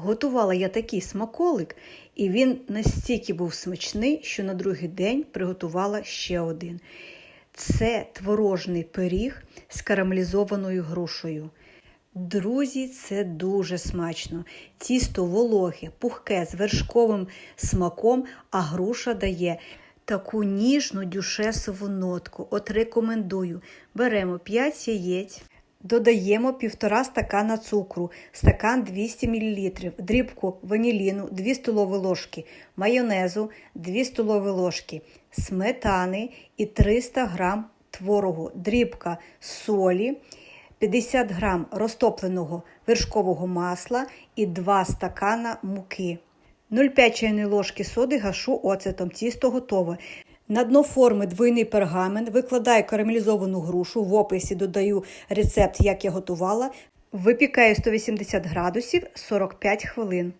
Готувала я такий смаколик, і він настільки був смачний, що на другий день приготувала ще один. Це творожний пиріг з карамелізованою грушею. Друзі, це дуже смачно. Тісто вологе, пухке з вершковим смаком, а груша дає таку ніжну дюшесову нотку. От рекомендую. Беремо 5 яєць. Додаємо 1,5 стакана цукру, стакан 200 мл, дрібку ваніліну 2 столові ложки, майонезу 2 столові ложки, сметани і 300 г творогу, дрібка солі, 50 г розтопленого вершкового масла і 2 стакана муки. 0,5 чайної ложки соди гашу оцетом. Тісто готове. На дно форми двойний пергамент, викладаю карамелізовану грушу, в описі додаю рецепт, як я готувала, випікаю 180 градусів 45 хвилин.